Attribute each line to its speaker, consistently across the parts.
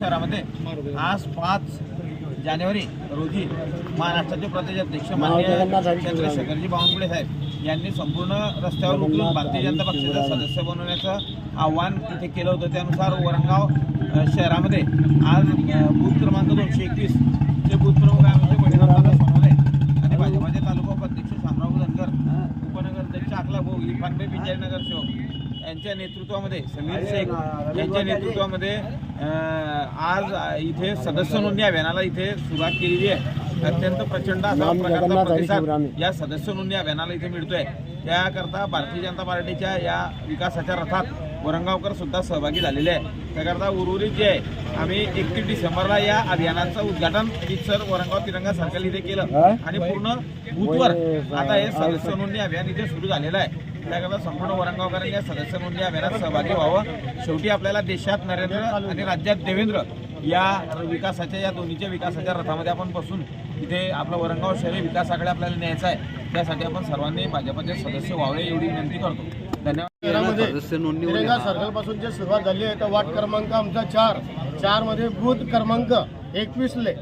Speaker 1: शहरामध्ये आज पाच जानेवारी रोजी महाराष्ट्राचे प्रदेशाध्यक्ष मान्य चंद्रशेखरजी बावनकुळे साहेब यांनी संपूर्ण रस्त्यावर उतरून भारतीय जनता पक्षाचा सदस्य बनवण्याचं आव्हान इथे केलं होतं. त्यानुसार वरणगाव शहरामध्ये आज बूथ क्रमांक दोनशे एकवीस चे बूथ प्रमुख आमचे बळीरामदादा सोनवणे आणि भाजपाचे तालुका उपाध्यक्ष शामराव धनगर उपनगर अध्यक्ष अकला भाऊ इरफानभाई पिंजारी नगरसेवक यांच्या नेतृत्वामध्ये समीर शेख यांच्या नेतृत्वामध्ये आज इथे सदस्य नोंदणी अभियानाला इथे सुरुवात केलेली आहे. अत्यंत प्रचंड असा प्रकारचा प्रतिसाद या सदस्य नोंदणी अभियानाला इथे मिळतोय. त्याकरता भारतीय जनता पार्टीच्या या विकासाच्या रथात वरंगावकर सुद्धा सहभागी झालेले आहे त्याकरता उर्वरित जे आहे आम्ही एकतीस डिसेंबरला या अभियानाचं उद्घाटन सर वरंगाव तिरंगा सर्कल इथे केलं. आणि पूर्ण बूथवर आता हे सदस्य नोंदणी अभियान इथे सुरू झालेलं आहे. त्याकरता संपूर्ण वरंगावकरांनी या सदस्य नोंदणी अभियानात सहभागी व्हावं. शेवटी आपल्याला देशात नरेंद्र आणि राज्यात देवेंद्र या विकासाच्या या दोन्हीच्या विकासाच्या रथामध्ये आपण बसून इथे आपलं वरंगाव शहरी विकासाकडे आपल्याला न्यायचं आहे. त्यासाठी आपण सर्वांनी भाजपचे सदस्य व्हावे एवढी विनंती करतो. धन्यवाद.
Speaker 2: शहरामध्ये तिरंगा सर्कलपासून जे सुरुवात झाली आहे तर वार्ड क्रमांक आमचा चार. चारमध्ये बूथ क्रमांक एकवीस ले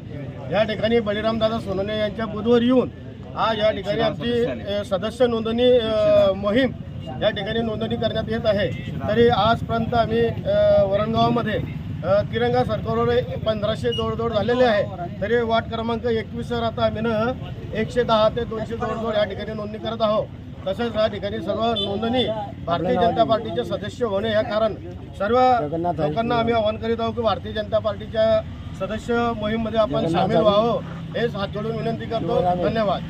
Speaker 2: या ठिकाणी बळीरामदादा सोनवणे यांच्या बूथवर येऊन आज या ठिकाणी आमची सदस्य नोंदणी मोहीम या ठिकाणी नोंदणी करण्यात येत आहे. तरी आजपर्यंत आम्ही वरणगावामध्ये तिरंगा सर्कलवर पंधराशे जवळजवळ झालेले आहे. तरी वार्ड क्रमांक एकवीसवर आता आम्ही ना एकशे दहा ते दोनशे जवळजवळ या ठिकाणी नोंदणी करत आहोत. तसेच या ठिकाणी सर्व नोंदणी भारतीय जनता पार्टीचे सदस्य होणे या कारण सर्व लोकांना आम्ही आवाहन करीत आहोत की भारतीय जनता पार्टीच्या सदस्य मोहीममध्ये आपण सामील व्हावं. हेच हात जोडून विनंती करतो. धन्यवाद.